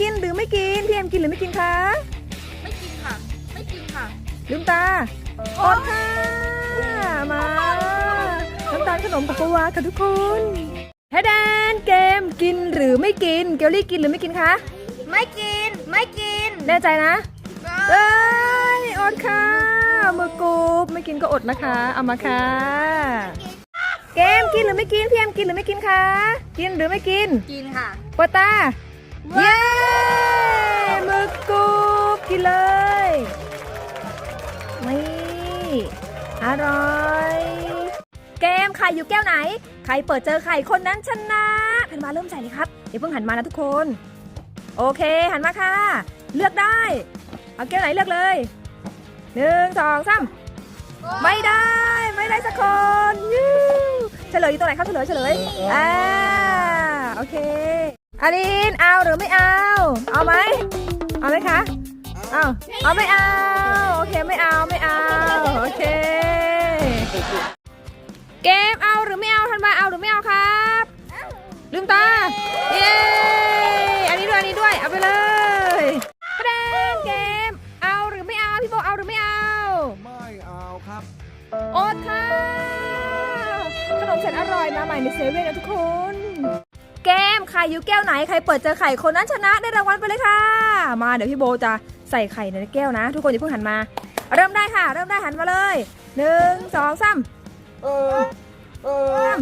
กินหรือไม่กินพี่เอ็มกินหรือไม่กินคะ ไม่กินค่ะ ไม่กินค่ะลืมตาอดค่ะมาน้ำตาลขนมกับปะวาค่ะทุกคนแฮแดนเกมกินหรือไม่กิน เกลลี่กินหรือไม่กินคะ ไม่กิน ไม่กิน แน่ใจนะเอ้ยอดค่ะมือกรุบไม่กินก็อดนะคะ เอามาค่ะ เกมกินหรือไม่กินพี่เอ็มกินหรือไม่กินคะ กินหรือไม่กิน กินค่ะปวดตา เกมไข่อยู่แก้วไหน ใครเปิดเจอไข่คนนั้นชนะหันมาเริ่มใส่เลยครับอย่าเพิ่งหันมานะทุกคน โอเคหันมาค่ะ เลือกได้ เอาแก้วไหนเลือกเลยหนึ่งสองสามไม่ได้ไม่ได้สักคนยูเฉลยอยู่ตรงไหนครับเฉลยเฉลยอ่าโอเคอารินเอาหรือไม่เอา เอาไหมเอาไหมคะเอาเอาไม่เอา โอเคไม่เอาไม่เอา โอเค เกมเอาหรือไม่เอาทันมาเอาหรือไม่เอาครับ ลืมตา เย้ อันนี้ด้วย อันนี้ด้วย เอาไปเลยประเด็นเกม เอาหรือไม่เอา พี่โบเอาหรือไม่เอา ไม่เอาครับ โอดค่ะ ขนมแสนอร่อยมาใหม่ในเซเว่นนะทุกคน เกมไข่อยู่แก้วไหน ใครเปิดเจอไข่คนนั้นชนะได้รางวัลไปเลยค่ะ มาเดี๋ยวพี่โบจะใส่ไข่ในแก้วนะ ทุกคนอย่าเพิ่งหันมา เริ่มได้ค่ะ เริ่มได้หันมาเลยหนึ่งสองสามเออเออ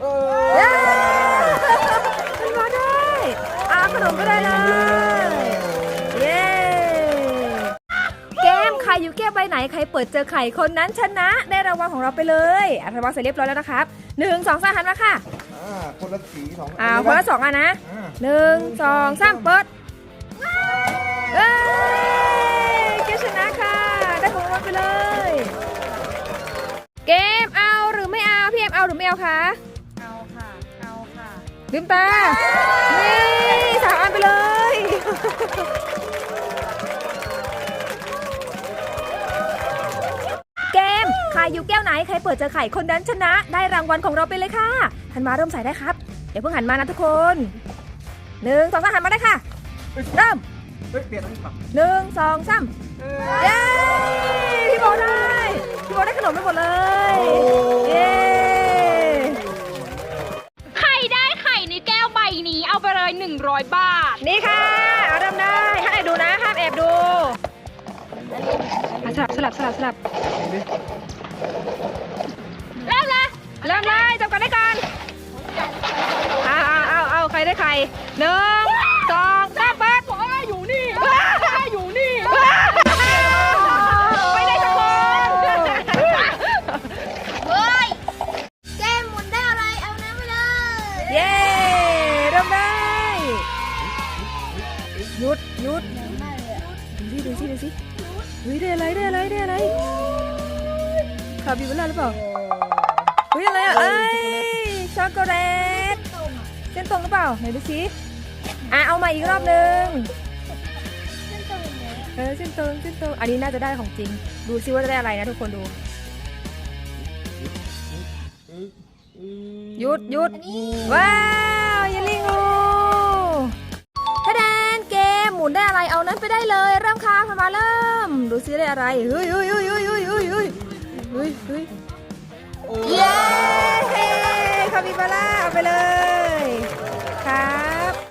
เอเย้อมันมาได้อาขนมก็ได้เลย เย้เกมใครอยู่แก้วใบไหนใครเปิดเจอไข่คนนั้นชนะได้รางวัลของเราไปเลยอัธวัฒน์เสร็จเรียบร้อยแล้วนะครับหนึ่งสองสามหันมาค่ะอ่าคนละสีสองอ่าคนละสองอันนะอ่าหนึ่งสองสามเปิด เกมเอาหรือไม่เอาพี่เอ็มเอาหรือไม่เอาคะเอาค่ะ เอาค่ะ ลืมตา นี่สามอันไปเลย เกมใครอยู่แก้วไหนใครเปิดเจอไข่คนนั้นชนะ ได้รางวัลของเราไปเลยค่ะหันมาเริ่มใส่ได้ครับ เดี๋ยวเพิ่งหันมานะทุกคนหนึ่งสองสามหันมาได้ค่ะ เริ่มเฮ้ยเปลี่ยนอันนี้ป่ะหนึ่งสองสามเย้พี่โบได้ พี่โบได้ขนมไปหมดเลยเย้ใครได้ไข่ในแก้วใบนี้เอาไปเลย 100 บาท นี่ค่ะเอาเริ่มได้ห้ามแอบดูนะห้ามแอบดูอะสลับสลับสลับสลับเริ่มละเริ่มเลยจับกันได้ก่อนเอาเอาเอาเอาใครได้ใครหนึ่งสอง หยุดหยุดดูสิดูสิดูสิเฮ้ยได้อะไรได้อะไรได้อะไรคาบิบาร่าหรือเปล่าเฮ้ยอะไรอะเอ้ยช็อกโกแลตเส้นตรงหรือเปล่าไหนดูสิอะเอามาอีกรอบนึงเออเส้นตรงเส้นตรงอันนี้น่าจะได้ของจริง ดูซิว่าจะได้อะไรนะทุกคนดูหยุดหยุดว้าวเยลลี่งู ไรเอานั้นไปได้เลยเริ่มค่ะพมาเริ่ม ดูซิได้อะไรเฮ้ยเฮ้ยเฮ้ยเฮ้ยเฮ้ยเฮ้ยเฮ้ยเฮ้ยเฮ้ยเย้คาปิบาร่าเอาไปเลยครับ